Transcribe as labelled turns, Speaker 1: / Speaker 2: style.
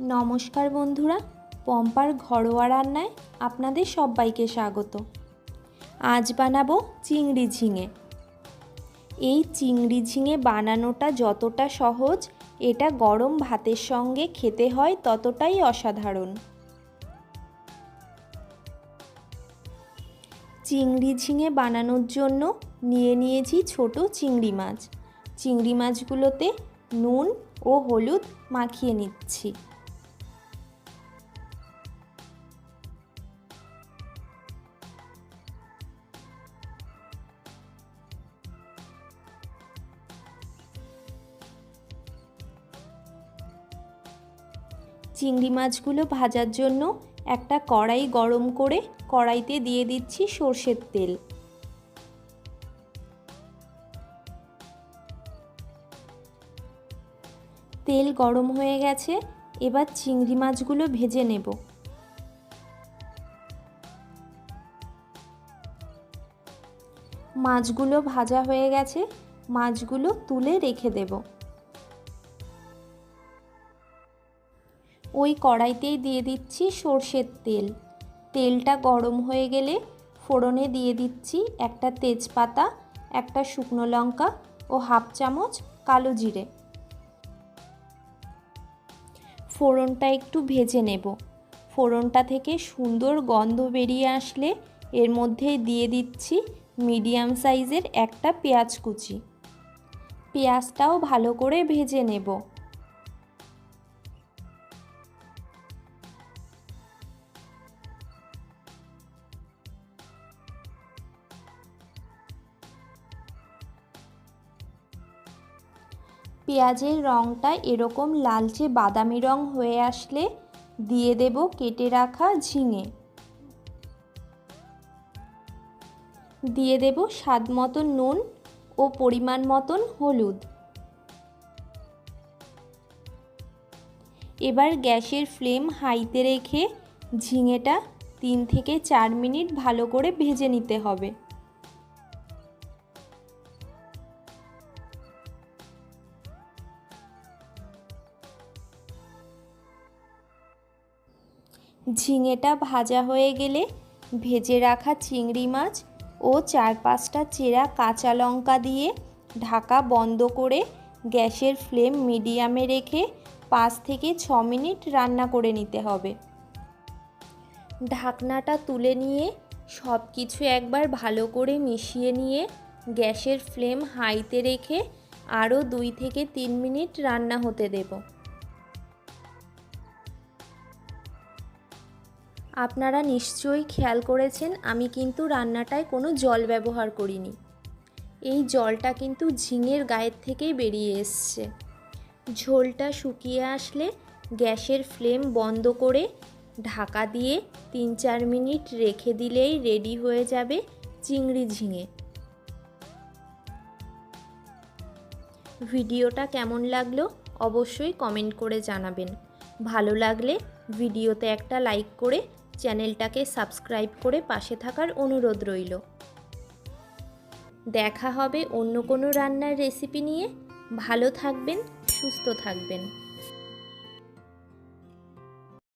Speaker 1: নমস্কার বন্ধুরা, পম্পার ঘরোয়া রান্নায় আপনাদের সবাইকে স্বাগত। আজ বানাবো চিংড়ি ঝিঙে। এই চিংড়ি ঝিঙে বানানোটা যতটা সহজ, এটা গরম ভাতের সঙ্গে খেতে হয় ততটাই অসাধারণ। চিংড়ি ঝিঙে বানানোর জন্য নিয়ে নিয়েছি ছোট চিংড়ি মাছ। চিংড়ি মাছগুলোতে নুন ও হলুদ মাখিয়ে নিচ্ছি। চিংড়ি মাছগুলো ভাজার জন্য একটা কড়াই গরম করে কড়াইতে দিয়ে দিচ্ছি সর্ষের তেল। তেল গরম হয়ে গেছে, এবার চিংড়ি মাছগুলো ভেজে নেব। মাছগুলো ভাজা হয়ে গেছে, মাছগুলো তুলে রেখে দেব। ওই কড়াইতেই দিয়ে দিচ্ছি সর্ষের তেল। তেলটা গরম হয়ে গেলে ফোড়নে দিয়ে দিচ্ছি একটা তেজপাতা, একটা শুকনো লঙ্কা ও হাফ চামচ কালো জিরে। ফোড়নটা একটু ভেজে নেব। ফোড়নটা থেকে সুন্দর গন্ধ বেরিয়ে আসলে এর মধ্যে দিয়ে দিচ্ছি মিডিয়াম সাইজের একটা পেঁয়াজ কুচি। পেঁয়াজটাও ভালো করে ভেজে নেব। পেঁয়াজের রঙটা এরকম লালচে বাদামি রং হয়ে আসলে দিয়ে দেব কেটে রাখা ঝিঙে। দিয়ে দেব স্বাদ মতন নুন ও পরিমাণ মতন হলুদ। এবার গ্যাসের ফ্লেম হাইতে রেখে ঝিঙেটা তিন থেকে চার মিনিট ভালো করে ভেজে নিতে হবে। ঝিঙেটা ভাজা হয়ে গেলে ভেজে রাখা চিংড়ি মাছ ও চার পাঁচটা চেরা কাঁচা লঙ্কা দিয়ে ঢাকা বন্ধ করে গ্যাসের ফ্লেম মিডিয়ামে রেখে পাঁচ থেকে ছ মিনিট রান্না করে নিতে হবে। ঢাকনাটা তুলে নিয়ে সব কিছু একবার ভালো করে মিশিয়ে নিয়ে গ্যাসের ফ্লেম হাইতে রেখে আরও দুই থেকে তিন মিনিট রান্না হতে দেবো। আপনারা নিশ্চয়ই খেয়াল করেছেন, আমি কিন্তু রান্নাটায় কোনো জল ব্যবহার করিনি। এই জলটা কিন্তু ঝিঙের গায়ের থেকেই বেরিয়ে এসছে। ঝোলটা শুকিয়ে আসলে গ্যাসের ফ্লেম বন্ধ করে ঢাকা দিয়ে তিন চার মিনিট রেখে দিলেই রেডি হয়ে যাবে চিংড়ি ঝিঙে। ভিডিওটা কেমন লাগল অবশ্যই কমেন্ট করে জানাবেন। ভালো লাগলে ভিডিওতে একটা লাইক করে চ্যানেলটাকে সাবস্ক্রাইব করে পাশে থাকার অনুরোধ রইল। দেখা হবে অন্য কোনো রান্নার রেসিপি নিয়ে। ভালো থাকবেন, সুস্থ থাকবেন।